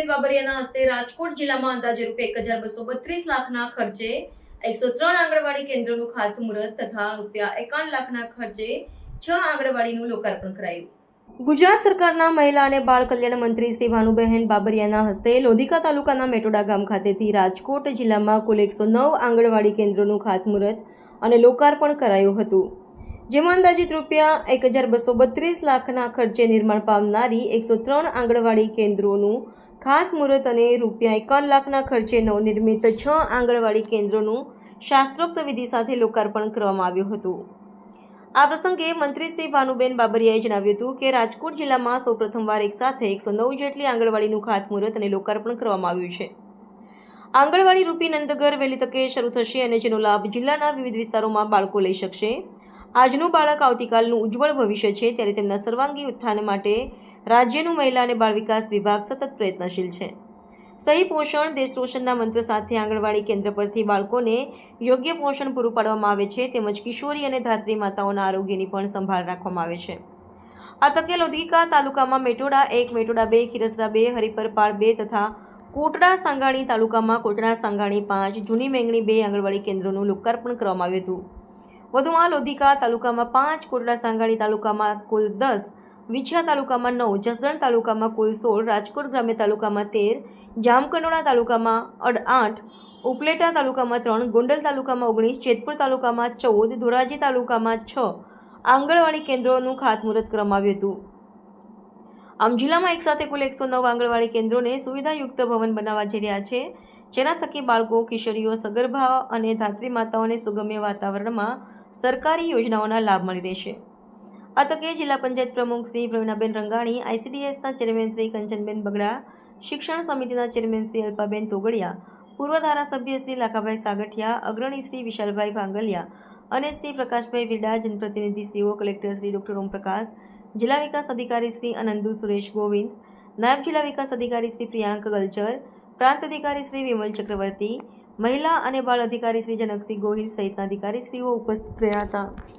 ભાનુબેન બાબરિયાના હસ્તે રાજકોટ જિલ્લામાં અંદાજે રૂપે એક હજાર બસો બત્રીસ લાખના ખર્ચે એકસો ત્રણ આંગણવાડી કેન્દ્રનું ખાતમુહૂર્ત તથા રૂપિયા એકાવન લાખના ખર્ચે છ આંગણવાડીનું લોકાર્પણ કરાયું. ગુજરાત સરકારના મહિલા અને બાળ કલ્યાણ મંત્રી શ્રી ભાનુબહેન બાબરિયાના હસ્તે લોધિકા તાલુકાના મેટોડા ગામ ખાતેથી રાજકોટ જિલ્લામાં કુલ એકસો નવ આંગણવાડી કેન્દ્રોનું ખાતમુહૂર્ત અને લોકાર્પણ કરાયું હતું. જેમાં અંદાજિત રૂપિયા એક હજાર બસો બત્રીસ લાખના ખર્ચે નિર્માણ પામનારી એકસો ત્રણ આંગણવાડી કેન્દ્રોનું ખાતમુહૂર્ત અને રૂપિયા એકાવન લાખના ખર્ચે નવનિર્મિત છ આંગણવાડી કેન્દ્રોનું શાસ્ત્રોક્ત વિધિ સાથે લોકાર્પણ કરવામાં આવ્યું હતું. આ પ્રસંગે મંત્રી શ્રી ભાનુબેન બાબરિયાએ જણાવ્યું હતું કે રાજકોટ જિલ્લામાં સૌ પ્રથમવાર એક સાથે એકસો નવ જેટલી આંગણવાડીનું ખાતમુહૂર્ત અને લોકાર્પણ કરવામાં આવ્યું છે. આંગણવાડી રૂપી નંદઘર વહેલી તકે શરૂ થશે અને જેનો લાભ જિલ્લાના વિવિધ વિસ્તારોમાં બાળકો લઈ શકશે. આજનું બાળક આવતીકાલનું ઉજ્જવળ ભવિષ્ય છે ત્યારે તેમના સર્વાંગી ઉત્થાન માટે રાજ્યનું મહિલા અને બાળ વિકાસ વિભાગ સતત પ્રયત્નશીલ છે. સહી પોષણ દેશ રોશનના મંત્ર સાથે આંગણવાડી કેન્દ્ર પરથી બાળકોને યોગ્ય પોષણ પૂરું પાડવામાં આવે છે તેમજ કિશોરી અને ધાત્રી માતાઓના આરોગ્યની પણ સંભાળ રાખવામાં આવે છે. આ તકે લોધિકા તાલુકામાં મેટોડા એક, મેટોડા બે, ખીરસરા બે, હરિપરપાળ બે તથા કોટડા સાંગાણી તાલુકામાં કોટડા સાંગાણી પાંચ, જૂની મેંગણી બે આંગણવાડી કેન્દ્રોનું લોકાર્પણ કરવામાં આવ્યું હતું. વધુમાં લોધિકા તાલુકામાં પાંચ, કોટડા સાંગાણી તાલુકામાં કુલ દસ વિછિયા તાલુકામાં નવ, જસદણ તાલુકામાં કુલ સોળ, રાજકોટ ગ્રામ્ય તાલુકામાં તેર, જામકંડોળા તાલુકામાં અડ આઠ, ઉપલેટા તાલુકામાં ત્રણ, ગોંડલ તાલુકામાં ઓગણીસ, જેતપુર તાલુકામાં ચૌદ, ધોરાજી તાલુકામાં છ. આંગણવાડી કેન્દ્રોનું ખાતમુહૂર્ત કરવામાં હતું. આમ જિલ્લામાં એકસાથે કુલ એકસો નવ આંગણવાડી કેન્દ્રોને સુવિધાયુક્ત ભવન બનાવવા જઈ રહ્યા છે, જેના થકી બાળકો, કિશોરીઓ, સગર્ભા અને ધાત્રી માતાઓને સુગમ્ય વાતાવરણમાં સરકારી યોજનાઓના લાભ મળી રહેશે. આ તકે જિલ્લા પંચાયત પ્રમુખ શ્રી પ્રવીણાબેન રંગાણી આઈસીડીએસના ચેરમેન શ્રી કંચનબેન બગડા, શિક્ષણ સમિતિના ચેરમેન શ્રી અલ્પાબેન તોગડિયા, પૂર્વ ધારાસભ્ય શ્રી લાખાભાઈ સાગઠિયા, અગ્રણી શ્રી વિશાલભાઈ ભાંગલિયા અને શ્રી પ્રકાશભાઈ વિડા જનપ્રતિનિધિશ્રીઓ કલેક્ટર શ્રી ડોક્ટર ઓમપ્રકાશ, જિલ્લા વિકાસ અધિકારી શ્રી અનંદુ સુરેશ ગોવિંદ, નાયબ જિલ્લા વિકાસ અધિકારી શ્રી પ્રિયાંક ગલચર, પ્રાંત અધિકારી શ્રી વિમલ ચક્રવર્તી, મહિલા અને બાળ અધિકારી શ્રી જનકસિંહ ગોહિલ સહિતના અધિકારીશ્રીઓ ઉપસ્થિત રહ્યા હતા.